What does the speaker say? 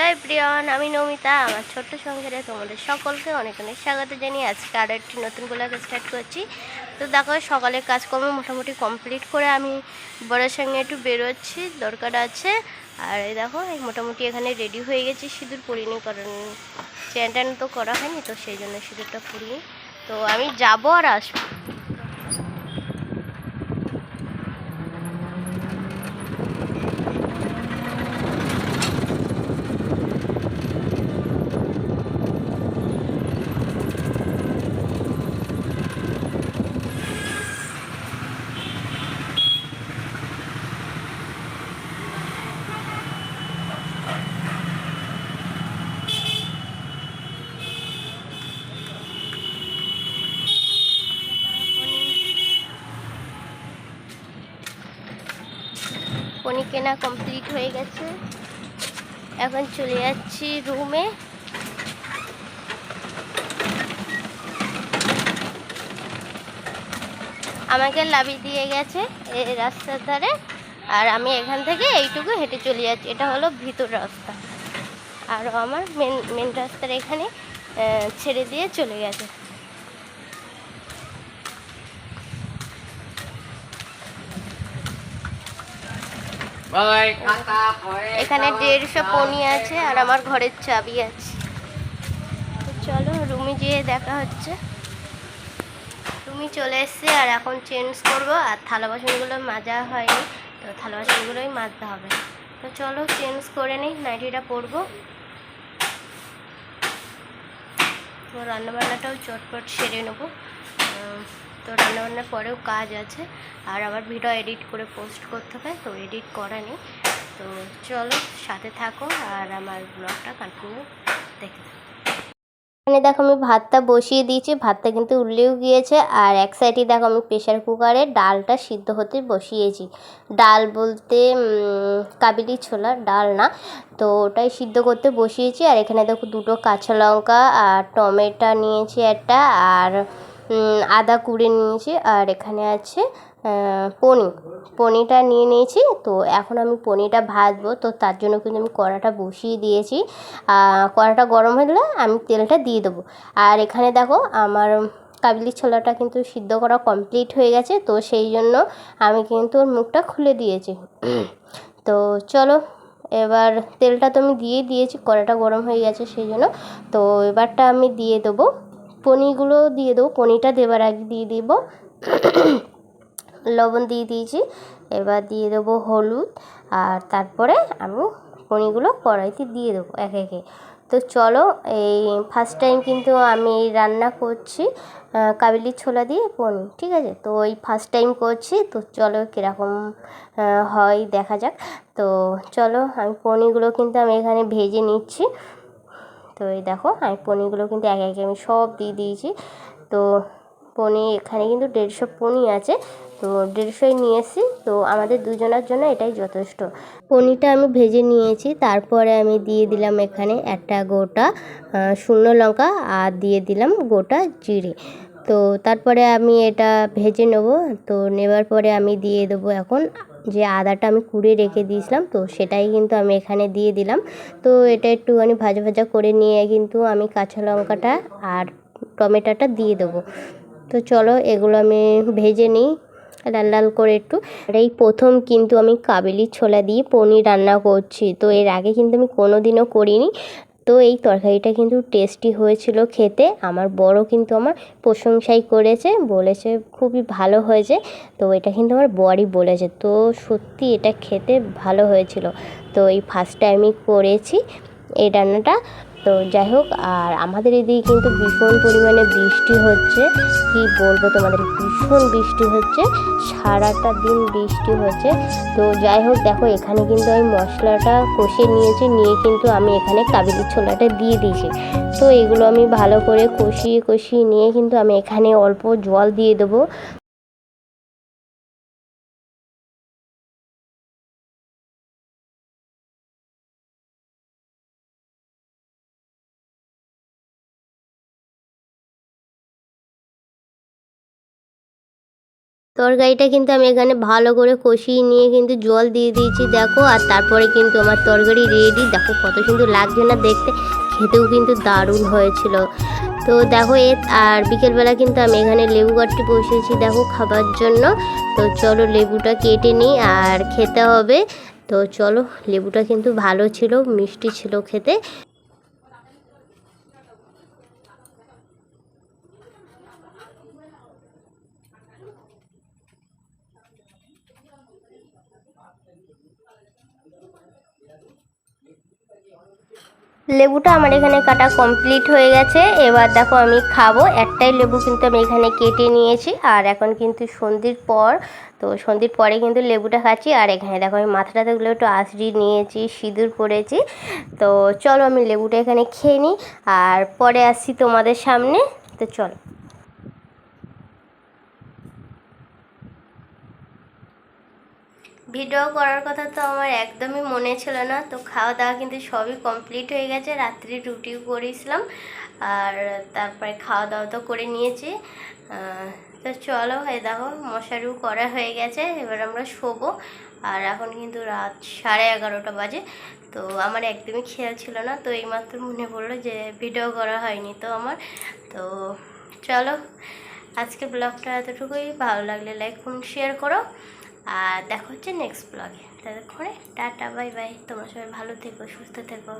Hello everyone, আমি নমিতা, আমার ছোট্ট সংসারে তোমাদের সকলকে অনেক অনেক স্বাগত জানিয়ে আজকে আরও একটি নতুন ব্লগ স্টার্ট করছি। তো দেখো, সকালের কাজকর্ম মোটামুটি কমপ্লিট করে আমি বড়ের সঙ্গে একটু বেরোচ্ছি, দরকার আছে। আর এই দেখো মোটামুটি এখানে রেডি হয়ে গেছি, সিঁদুর পরিনি কারণ চ্যান তো করা হয়নি, তো সেই জন্য সিঁদুরটা পরিনি তো আমি যাব আর আসব। কেনা কমপ্লিট হয়ে গেছে। এখন চলে যাচ্ছি রুমে। আমাকে লাভি দিয়ে গেছে এই রাস্তার ধারে, আর আমি এখান থেকে এইটুকু হেঁটে চলে যাচ্ছি। এটা হলো ভিতর রাস্তা। আর আমার মেন মেন রাস্তার এখানে ছেড়ে দিয়ে চলে গেছে। এখানে দেড়শো পনি আছে আর আমার ঘরের চাবি আছে। চলো, রুমে যেয়ে দেখা হচ্ছে। রুমি চলে এসছে আর এখন চেঞ্জ করব। আর থালা বাসনগুলো মাজা হয়নি, তো থালা বাসনগুলোই মাজতে হবে। তো চলো চেঞ্জ করে নিই, নাইটিটা পরবো। তো রান্নাবান্নাটাও চটপট সেরে নেব। তো রান্নাবান্নার পরেও কাজ আছে। আর আবার ভিডিও এডিট করে পোস্ট করতে হবে, তো এডিট করা নেই। তো চলো সাথে থাকো আর আমার ব্লগটা কন্টিনিউ দেখে এখানে দেখো আমি ভাতটা বসিয়ে দিয়েছি, ভাতটা কিন্তু উল্লেও গিয়েছে। আর এক সাইডে দেখো আমি প্রেশার কুকারে ডালটা সিদ্ধ হতে বসিয়েছি। ডাল বলতে কাবেলি ছোলার ডাল না। তো ওটাই সিদ্ধ করতে বসিয়েছি। আর এখানে দেখো দুটো কাঁচা লঙ্কা আর টমেটো নিয়েছি একটা। আর আদা কুড়ে নিয়েছি আর এখানে আছে পনির পনিরটা নিয়ে নিয়েছি, তো এখন আমি পনিরটা ভাজবো, তো তার জন্য কিন্তু আমি কড়াটা বসিয়ে দিয়েছি। কড়াটা গরম হলে আমি তেলটা দিয়ে দেবো। আর এখানে দেখো, আমার কাবলি ছোলাটা কিন্তু সিদ্ধ করা কমপ্লিট হয়ে গেছে, তো সেই জন্য আমি কিন্তু ওর মুখটা খুলে দিয়েছি। তো চলো, এবার তেলটা তো আমি দিয়ে দিয়েছি, কড়াটা গরম হয়ে গেছে সেই জন্য, তো এবারটা আমি দিয়ে দেবো। পনিরগুলো দিয়ে দেবো, পনিরটা দেবার আগে দিয়ে দিব। লবণ দিয়ে দিয়েছি, এবার দিয়ে দেবো হলুদ, আর তারপরে আমি পনিরগুলো কড়াইতে দিয়ে দেবো একে একে। তো চলো, এই ফার্স্ট টাইম কিন্তু আমি রান্না করছি কাবেলি ছোলা দিয়ে পনির, ঠিক আছে? তো ওই ফার্স্ট টাইম করছি, তো চলো কীরকম হয়, দেখা যাক। তো চলো, আমি পনিরগুলো কিন্তু আমি এখানে ভেজে নিচ্ছি। তো এই দেখো আমি পনিরগুলো কিন্তু একে একে আমি সব দিয়ে দিয়েছি। তো পনির, এখানে কিন্তু দেড়শো পনির আছে। তো দেড়শোই নিয়ে তো আমাদের দুজনের জন্য এটাই যথেষ্ট। পনিরটা আমি ভেজে নিয়েছি। তারপরে আমি দিয়ে দিলাম এখানে একটা গোটা শুকনো লঙ্কা আর দিয়ে দিলাম গোটা জিরে। তো তারপরে আমি এটা ভেজে নেব। তো নেবার পরে আমি দিয়ে দেবো এখন যে আদাটা আমি কুড়িয়ে রেখে দিয়েছিলাম, তো সেটাই কিন্তু আমি এখানে দিয়ে দিলাম। তো এটা একটুখানি ভাজা ভাজা করে নিয়ে কিন্তু আমি কাঁচা লঙ্কাটা আর টমেটোটা দিয়ে দেবো। তো চলো এগুলো আমি ভেজে নিই, লাল লাল করে একটু। আর এই প্রথম কিন্তু আমি কাবেলি ছোলা দিয়ে পনির রান্না করছি, তো এর আগে কিন্তু আমি কোনো দিনও করিনি। তো এই তরকারিটা কিন্তু টেস্টি হয়েছিল খেতে। আমার বড় কিন্তু আমার প্রশংসাই করেছে, বলেছে খুবই ভালো হয়েছে। তো এটা কিন্তু আমার বরই বলেছে। তো সত্যি এটা খেতে ভালো হয়েছিল। তো এই ফার্স্ট টাইমই করেছি এই রান্নাটা। তো যাই হোক, আর আমাদের এদিকে কিন্তু ভীষণ পরিমাণে বৃষ্টি হচ্ছে। কি বলব তোমাদের, ভীষণ বৃষ্টি হচ্ছে। সারাটা দিন বৃষ্টি হচ্ছে। তো যাই হোক, দেখো, এখানে কিন্তু আমি মশলাটা কষে নিয়েছি, নিয়ে কিন্তু আমি এখানে কাবেলি ছোলাটা দিয়ে দিয়েছি। তো এগুলো আমি ভালো করে কষিয়ে কষিয়ে নিয়ে কিন্তু আমি এখানে অল্প জল দিয়ে দেবো। তরকারিটা কিন্তু আমি এখানে ভালো করে কষিয়ে নিয়ে কিন্তু জল দিয়ে দিয়েছি, দেখো। আর তারপরে কিন্তু আমার তরকারি রেডি দেখো কত সুন্দর লাগছে না দেখতে। খেতেও কিন্তু দারুণ হয়েছিল। তো দেখো এ, আর বিকেলবেলা কিন্তু আমি এখানে লেবু কাটতে বসেছি দেখো, খাবার জন্য। তো চলো লেবুটা কেটে নিই আর খেতে হবে। তো চলো, লেবুটা কিন্তু ভালো ছিল, মিষ্টি ছিল খেতে। লেবুটা আমার এখানে কাটা কমপ্লিট হয়ে গেছে। এবার দেখো আমি খাব। একটাই লেবু কিন্তু আমি এখানে কেটে নিয়েছি। আর এখন কিন্তু সন্ধির পর, তো সন্ধির পরে কিন্তু লেবুটা খাচ্ছি। আর এখানে দেখো আমি মাথাটাতে গুলো একটু আঁচড়ি নিয়েছি, সিঁদুর পরেছি। তো চলো আমি লেবুটা এখানে খেয়ে নিই। আর পরে আসছি তোমাদের সামনে। তো চলো। ভিডিও করার কথা তো আমার একদমই মনে ছিল না। তো খাওয়া দাওয়া কিন্তু সবই কমপ্লিট হয়ে গেছে। রাত্রি রুটিও করেছিলাম আর তারপরে খাওয়া দাওয়া তো করে নিয়েছি। তো চলো এই দেখো, মশারিও করা হয়ে গেছে। এবার আমরা শোবো। আর এখন কিন্তু রাত সাড়ে এগারোটা বাজে। তো আমার একদমই খেয়াল ছিল না। তো এইমাত্র মনে পড়ল যে ভিডিও করা হয়নি তো আমার। তো চলো, আজকে ব্লগটা এতটুকুই। ভালো লাগলে লাইক কমেন্ট শেয়ার করো। আর দেখা হচ্ছে নেক্সট ব্লগে ততক্ষণে টাটা বাই বাই তোমার সবাই ভালো থেকো, সুস্থ থেকো।